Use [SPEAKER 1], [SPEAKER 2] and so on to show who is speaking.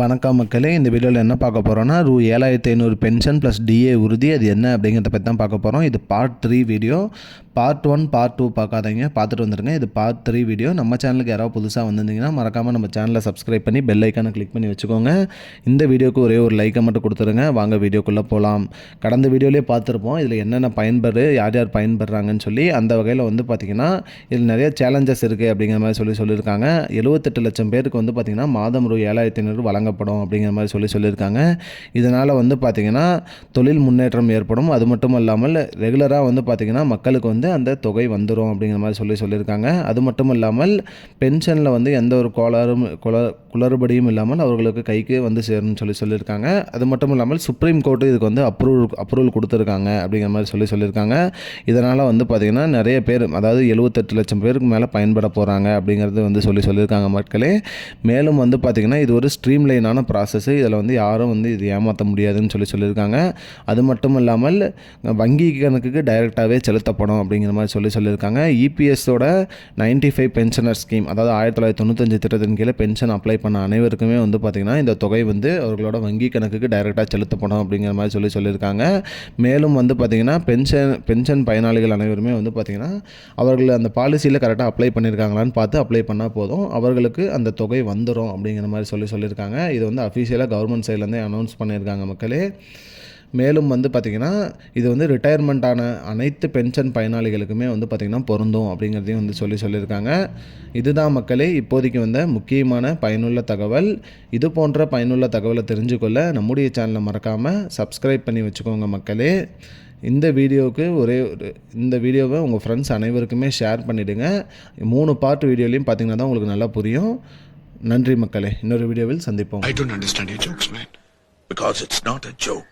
[SPEAKER 1] வணக்கம் மக்களே இந்த வீடியோவில் என்ன பார்க்க போகிறோன்னா ரூ ஏழாயிரத்தி ஐநூறு பென்ஷன் ப்ளஸ் டிஏ உறுதி அது என்ன அப்படிங்கிறத பற்றி தான் பார்க்க போகிறோம் இது part three video part one part two பார்க்காதீங்க. பார்த்துட்டு வந்துருங்க. இது பார்ட் த்ரீ வீடியோ நம்ம சேனலுக்கு யாராவது புதுசாக வந்திருந்தீங்கன்னா மறக்காமல் நம்ம சேனலை சப்ஸ்கிரைப் பண்ணி பெல் ஐக்கானை கிளிக் பண்ணி வச்சுக்கோங்க. இந்த வீடியோக்கு ஒரே ஒரு லைக்கை மட்டும் கொடுத்துருங்க. வாங்க வீடியோக்குள்ளே போகலாம் கடந்த வீடியோலேயே பார்த்துருப்போம். இதில் என்னென்ன பயன்பெறு யார் யார் பயன்பெறாங்கன்னு சொல்லி அந்த வகையில் வந்து பார்த்திங்கன்னா இதில் நிறைய சேலஞ்சஸ் இருக்குது அப்படிங்கிற மாதிரி சொல்லி சொல்லியிருக்காங்க. எழுபத்தெட்டு லட்சம் பேருக்கு வந்து பார்த்திங்கன்னா மாதம் ரூ ஏழாயிரத்தி ஐநூறு வழங்கப்படும் அப்படிங்கிற மாதிரி சொல்லி சொல்லியிருக்காங்க. இதனால் வந்து பார்த்திங்கன்னா தொழில் முன்னேற்றம் ஏற்படும். அது மட்டும் இல்லாமல் ரெகுலராக வந்து பார்த்திங்கன்னா மக்களுக்கு வந்து அந்த தொகை வந்துடும் அப்படிங்கிற மாதிரி சொல்லி சொல்லியிருக்காங்க. அது மட்டும் இல்லாமல் பென்ஷனில் வந்து எந்த ஒரு கோளாறும் குள குளறுபடியும் இல்லாமல் அவர்களுக்கு கைக்கு வந்து சேரும்னு சொல்லி சொல்லியிருக்காங்க. அது மட்டும் இல்லாமல் சுப்ரீம் கோர்ட்டு இதுக்கு வந்து அப்ரூவல் அப்ரூவல் கொடுத்துருக்காங்க அப்படிங்கிற மாதிரி சொல்லி சொல்லியிருக்காங்க. இதனால் வந்து பார்த்திங்கன்னா நிறைய பேர் அதாவது எழுபத்தெட்டு லட்சம் பேருக்கு மேலே பயன்பட போகிறாங்க அப்படிங்கிறது வந்து சொல்லி சொல்லியிருக்காங்க மக்களே. மேலும் வந்து பார்த்திங்கன்னா இது ஒரு ஸ்ட்ரீம் லைனான ப்ராசஸ் இதில் வந்து யாரும் வந்து இது ஏமாற்ற முடியாதுன்னு சொல்லி சொல்லியிருக்காங்க. அது மட்டும் இல்லாமல் வங்கி கணக்குக்கு டைரெக்டாகவே செலுத்தப்படும் அப்படிங்கிற மாதிரி சொல்லி சொல்லியிருக்காங்க. இபிஎஸோட நைன்டி ஃபைவ் பென்ஷனர் ஸ்கீம் அதாவது ஆயிரத்தி தொள்ளாயிரத்தி தொண்ணூத்தஞ்சு திட்டத்தின் கீழே பென்ஷன் அப்ளை பண்ண அனைவருக்குமே வந்து பார்த்திங்கன்னா இந்த தொகை வந்து அவர்களோட வங்கி கணக்குக்கு டைரெக்டாக செலுத்தப்படும் அப்படிங்கிற மாதிரி சொல்லி சொல்லியிருக்காங்க. மேலும் வந்து பார்த்திங்கன்னா பென்ஷன் பென்ஷன் பயனாளிகள் அனைவருமே வந்து பார்த்திங்கன்னா அவர்கள் அந்த பாலிசியில் கரெக்டாக அப்ளை பண்ணியிருக்காங்களான்னு பார்த்து அப்ளை பண்ணால் போதும். அவர்களுக்கு அந்த தொகை வந்துடும் அப்படிங்கிற மாதிரி சொல்லி சொல்லியிருக்காங்க. இது வந்து அஃபீஷியலாக கவர்மெண்ட் சைட்லேருந்தே அனௌன்ஸ் பண்ணியிருக்காங்க மக்களே. மேலும் வந்து பார்த்திங்கன்னா இது வந்து ரிட்டையர்மெண்ட்டான அனைத்து பென்ஷன் பயனாளிகளுக்குமே வந்து பார்த்திங்கன்னா பொருந்தும் அப்படிங்கிறதையும் வந்து சொல்லி சொல்லியிருக்காங்க. இதுதான் மக்களே இப்போதைக்கு வந்த முக்கியமான பயனுள்ள தகவல். இது போன்ற பயனுள்ள தகவலை தெரிஞ்சுக்கொள்ள நம்முடைய சேனலை மறக்காமல் சப்ஸ்கிரைப் பண்ணி வச்சுக்கோங்க மக்களே. இந்த வீடியோவுக்கு ஒரே ஒரு இந்த வீடியோவை உங்கள் ஃப்ரெண்ட்ஸ் அனைவருக்குமே ஷேர் பண்ணிவிடுங்க மூணு பார்ட் வீடியோலையும் பார்த்தீங்கன்னா தான் உங்களுக்கு நல்லா புரியும். நன்றி மக்களே. இன்னொரு வீடியோவில் சந்திப்போம்.
[SPEAKER 2] I don't understand your jokes, man. Because it's not a joke.